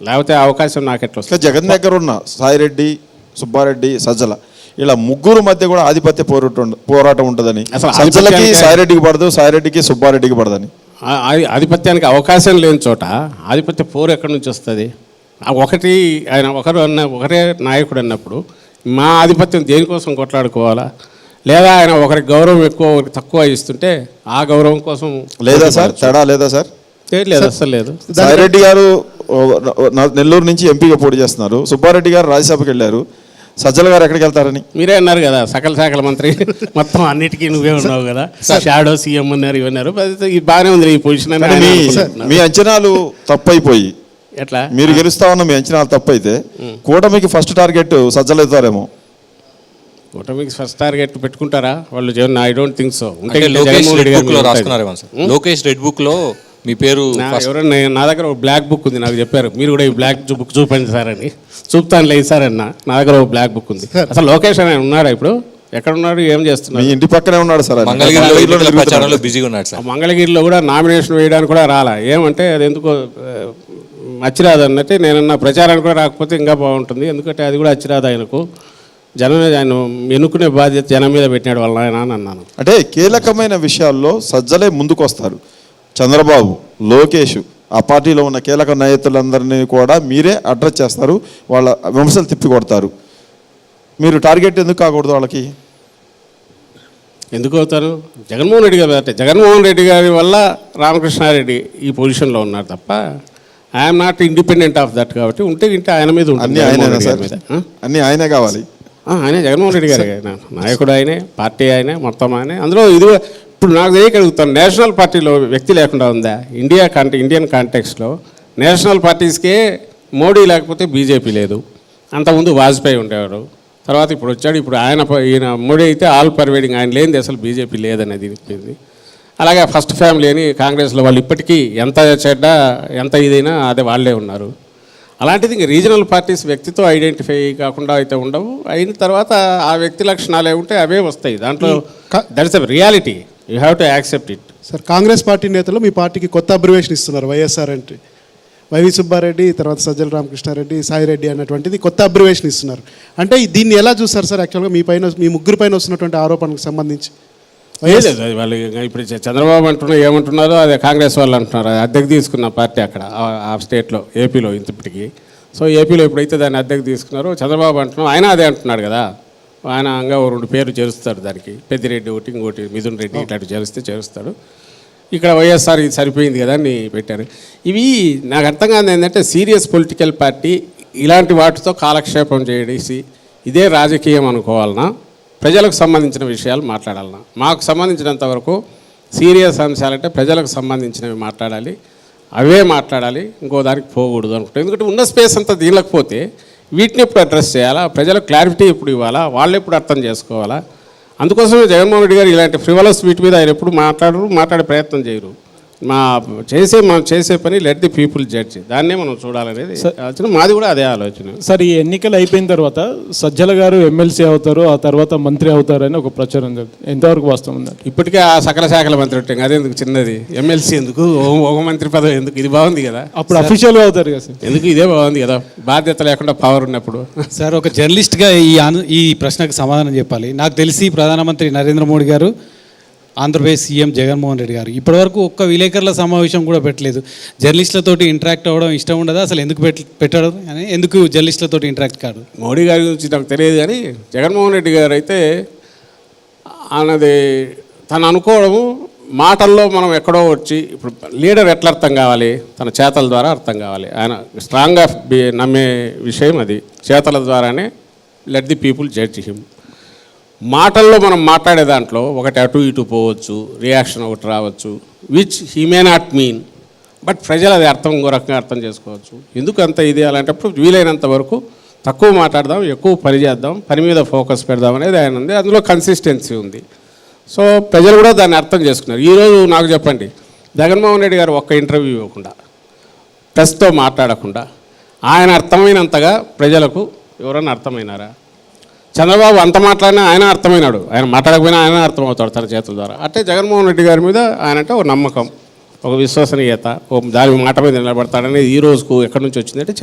లేకపోతే అవకాశం నాకు ఎట్లా వస్తుంది జగన్ దగ్గర ఉన్న సాయిరెడ్డి సుబ్బారెడ్డి సజ్జల ఇలా ముగ్గురు మధ్య కూడా ఆధిపత్య పోరాటం పోరాటం ఉంటుందని. అసలు సజ్జలకి సాయిరెడ్డికి పడదు సాయిరెడ్డికి సుబ్బారెడ్డికి పడదని. ఆధిపత్యానికి అవకాశం లేని చోట ఆధిపత్య పోరు ఎక్కడి నుంచి వస్తుంది? ఒకటి ఆయన ఒకరు అన్న ఒకరే నాయకుడు అన్నప్పుడు మా ఆధిపత్యం దేనికోసం కొట్లాడుకోవాలా? లేదా ఆయన ఒకరికి గౌరవం ఎక్కువ ఒకరికి తక్కువ ఇస్తుంటే ఆ గౌరవం కోసం లేదా సార్? తేడా లేదా సార్? లేదు అస్సలు లేదు. సాయిరెడ్డి గారు నెల్లూరు నుంచి ఎంపీగా పోటీ చేస్తున్నారు. సుబ్బారెడ్డి గారు రాజ్యసభకి వెళ్ళారు. సజ్జల గారు ఎక్కడికి వెళ్తారని? మీరే అన్నారు కదా సకల శాఖల మంత్రి. మొత్తం అన్నిటికీ నువ్వే ఉన్నావు కదా. షాడో సీఎం అన్నారు ఇవన్నారు బాగానే ఉంది ఈ పొజిషన్ మీ అంచనాలు తప్పైపోయి. ఎట్లా? మీరు గెలుస్తా ఉన్న మీ అంచనాలు తప్పైతే కూటమికి ఫస్ట్ టార్గెట్ సజ్జలు అవుతారేమో. కూటమికి ఫస్ట్ టార్గెట్ పెట్టుకుంటారా? వాళ్ళు Jagan I don't think so Lokesh red Reddy గారి బుక్లో. రాసుకున్నారేమో లోకేష్ రెడ్ బుక్లో మీ పేరు నా- ఎవరన్నా నా దగ్గర ఒక బ్లాక్ బుక్ ఉంది నాకు చెప్పారు. మీరు కూడా ఈ బ్లాక్ బుక్ చూపండి సార్ అని. చూపుతాను లేదు సార్ అన్న. నా దగ్గర ఒక బ్లాక్ బుక్ ఉంది. అసలు లోకేష్ అని ఉన్నాడా ఇప్పుడు? ఎక్కడ ఉన్నాడు? ఏం మీ చేస్తున్నాడు ఇంటి పక్కనే ఉన్నాడు సార్ ఆయన. మంగళగిరిలో బిజీగా ఉన్నాడు ఆ సార్ మంగళగిరిలో కూడా నామినేషన్ వేయడానికి కూడా రాలా. ఏమంటే అది ఎందుకో అచ్చిరాదు అన్నట్టు నేనన్న ప్రచారానికి కూడా రాకపోతే ఇంకా బాగుంటుంది. ఎందుకంటే అది కూడా అచ్చిరాదు ఆయనకు. జనం ఆయన ఎన్నుకునే బాధ్యత జనం మీద పెట్టినాడు వాళ్ళ ఆయన అని అన్నాను. అంటే కీలకమైన విషయాల్లో సజ్జలే ముందుకు వస్తారు చంద్రబాబు లోకేష్ ఆ పార్టీలో ఉన్న కీలక నాయకులందరినీ కూడా మీరే అడ్రస్ చేస్తారు. వాళ్ళ విమర్శలు తిప్పి కొడతారు మీరు టార్గెట్ ఎందుకు కాకూడదు వాళ్ళకి? ఎందుకు అవుతారు? జగన్మోహన్ రెడ్డి గారు అంటే జగన్మోహన్ రెడ్డి గారి వల్ల రామకృష్ణారెడ్డి ఈ పొజిషన్లో ఉన్నారు తప్ప I'm not independent of that కాబట్టి ఉంటే ఇంటే ఆయన మీద ఉంటుంది అన్నీ ఆయనే కావాలి. ఆయనే జగన్మోహన్ రెడ్డి గారు ఆయన నాయకుడు ఆయనే పార్టీ ఆయనే మొత్తం ఆయనే. అందులో ఇది ఇప్పుడు నాకు తెలియగలుగుతాను నేషనల్ పార్టీలో వ్యక్తి లేకుండా ఉందా? ఇండియా కాంటే ఇండియన్ కాంటెక్స్లో నేషనల్ పార్టీస్కే మోడీ లేకపోతే బీజేపీ లేదు. అంతకుముందు వాజ్పేయి ఉండేవాడు. తర్వాత ఇప్పుడు వచ్చాడు. ఇప్పుడు ఆయన ఈయన మోడీ అయితే ఆల్ పర్వేడింగ్ ఆయన లేనిది అసలు బీజేపీ లేదనేది చెప్పింది. అలాగే ఫస్ట్ ఫ్యామిలీ అని కాంగ్రెస్లో వాళ్ళు ఇప్పటికీ ఎంత చెడ్డ ఎంత ఇదైనా అదే వాళ్ళే ఉన్నారు. అలాంటిది ఇంక రీజనల్ పార్టీస్ వ్యక్తితో ఐడెంటిఫై కాకుండా అయితే ఉండవు. అయిన తర్వాత ఆ వ్యక్తి లక్షణాలే ఉంటే అవే వస్తాయి. దాంట్లో that is a reality. You have to accept it sir Congress party నేతలు మీ పార్టీకి కొత్త అబ్రివేషన్ ఇస్తున్నారు వైఎస్ఆర్ అంటే. వైవి సుబ్బారెడ్డి తర్వాత సజ్జల రామకృష్ణారెడ్డి సాయిరెడ్డి అన్నటువంటిది కొత్త అబ్రివేషన్ ఇస్తున్నారు. అంటే దీన్ని ఎలా చూస్తారు సార్ యాక్చువల్గా మీ పైన మీ ముగ్గురు పైన వస్తున్నటువంటి ఆరోపణలకు సంబంధించి. లేదు అది వాళ్ళు ఇప్పుడు చంద్రబాబు అంటున్నారు ఏమంటున్నారో అదే కాంగ్రెస్ వాళ్ళు అంటున్నారు. అది అద్దెకు తీసుకున్న పార్టీ అక్కడ ఆ- స్టేట్లో ఏపీలో ఇంతటికి. సో ఏపీలో ఎప్పుడైతే దాన్ని అద్దెకు తీసుకున్నారో చంద్రబాబు అంటున్నాం ఆయన అదే అంటున్నాడు కదా. ఆయన ఇంకా రెండు పేర్లు చేరుస్తాడు దానికి. పెద్దిరెడ్డి ఒకటి ఇంకోటి మిథున్ రెడ్డి ఇట్లాంటి చేరిస్తే చేరుస్తాడు. ఇక్కడ వైఎస్ఆర్ ఇది సరిపోయింది కదా అని పెట్టారు. ఇవి నాకు అర్థం కాదు ఏంటంటే సీరియస్ పొలిటికల్ పార్టీ ఇలాంటి వాటితో కాలక్షేపం చేసి ఇదే రాజకీయం అనుకోవాలన్నా ప్రజలకు సంబంధించిన విషయాలు మాట్లాడాలన్నా మాకు సంబంధించినంత వరకు సీరియస్ అంశాలంటే ప్రజలకు సంబంధించినవి మాట్లాడాలి. అవే మాట్లాడాలి. ఇంకో దానికి పోకూడదు అనుకుంటాం. ఎందుకంటే ఉన్న స్పేస్ అంతా దీనిలోకి పోతే వీటిని ఎప్పుడు అడ్రస్ చేయాలా? ప్రజలకు క్లారిటీ ఎప్పుడు ఇవ్వాలా? వాళ్ళు ఎప్పుడు అర్థం చేసుకోవాలా? అందుకోసమే జగన్మోహన్ రెడ్డి గారు ఇలాంటి ఫ్రివలస్ వీటి మీద ఆయన ఎప్పుడు మాట్లాడరు మాట్లాడే ప్రయత్నం చేయరు. మా చేసే మనం చేసే పని లెట్ ది పీపుల్ జడ్జి దాన్నే మనం చూడాలనేది ఆలోచన. మాది కూడా అదే ఆలోచన. సార్ ఈ ఎన్నికలు అయిపోయిన తర్వాత సజ్జల గారు ఎమ్మెల్సీ అవుతారు ఆ తర్వాత మంత్రి అవుతారని ఒక ప్రచారం జరుగుతుంది. ఎంతవరకు వాస్తవం ఉందండి? ఇప్పటికే ఆ సకల శాఖల మంత్రి ఉంటాం అదెందుకు చిన్నది? ఎమ్మెల్సీ ఎందుకు? ఓ- ఒక మంత్రి పదవి ఎందుకు? ఇది బాగుంది కదా. అప్పుడు అఫీషియల్గా అవుతారు కదా సార్. ఎందుకు ఇదే బాగుంది కదా? బాధ్యత లేకుండా పవర్ ఉన్నప్పుడు. సార్ ఒక జర్నలిస్ట్గా ఈ ఈ ప్రశ్నకు సమాధానం చెప్పాలి. నాకు తెలిసి ప్రధానమంత్రి నరేంద్ర మోడీ గారు ఆంధ్రప్రదేశ్ సీఎం జగన్మోహన్ రెడ్డి గారు. ఇప్పటివరకు ఒక్క విలేకరుల సమావేశం కూడా పెట్టలేదు. జర్నలిస్టులతోటి ఇంటరాక్ట్ అవ్వడం ఇష్టం ఉండదా? అసలు ఎందుకు పెట్టడం అని? ఎందుకు జర్నలిస్టులతోటి ఇంటరాక్ట్ కాదు? మోడీ గారి గురించి నాకు తెలియదు కానీ జగన్మోహన్ రెడ్డి గారు అయితే అన్నది తను అనుకోవడము మాటల్లో మనం ఎక్కడో వచ్చి ఇప్పుడు లీడర్ ఎట్లా అర్థం కావాలి? తన చేతల ద్వారా అర్థం కావాలి. ఆయన స్ట్రాంగ్గా నమ్మే విషయం అది. చేతల ద్వారానే let the people judge him. మాటల్లో మనం మాట్లాడే దాంట్లో ఒకటి అటు ఇటు పోవచ్చు రియాక్షన్ ఒకటి రావచ్చు which he may not mean but ప్రజలు అది అర్థం గోరకంగా రకంగా అర్థం చేసుకోవచ్చు. ఎందుకు అంత ఇది అలాంటప్పుడు వీలైనంత వరకు తక్కువ మాట్లాడదాం ఎక్కువ పని చేద్దాం పని మీద ఫోకస్ పెడదాం అనేది ఆయన ఉంది. అందులో కన్సిస్టెన్సీ ఉంది. సో ప్రజలు కూడా దాన్ని అర్థం చేసుకున్నారు. ఈరోజు నాకు చెప్పండి జగన్మోహన్ రెడ్డి గారు ఒక్క ఇంటర్వ్యూ ఇవ్వకుండా ప్రెస్తో మాట్లాడకుండా ఆయన అర్థమైనంతగా ప్రజలకు ఎవరన్నా అర్థమైనారా? చంద్రబాబు అంత మాట్లాడినా ఆయన అర్థమైనాడు. ఆయన మాట్లాడకపోయినా ఆయన అర్థమవుతాడు తన చేతుల ద్వారా. అంటే జగన్మోహన్ రెడ్డి గారి మీద ఆయన అంటే ఒక నమ్మకం ఒక విశ్వసనీయత ఒక దాని మాట మీద నిలబడతాడనేది ఈ రోజుకు ఎక్కడి నుంచి వచ్చిందంటే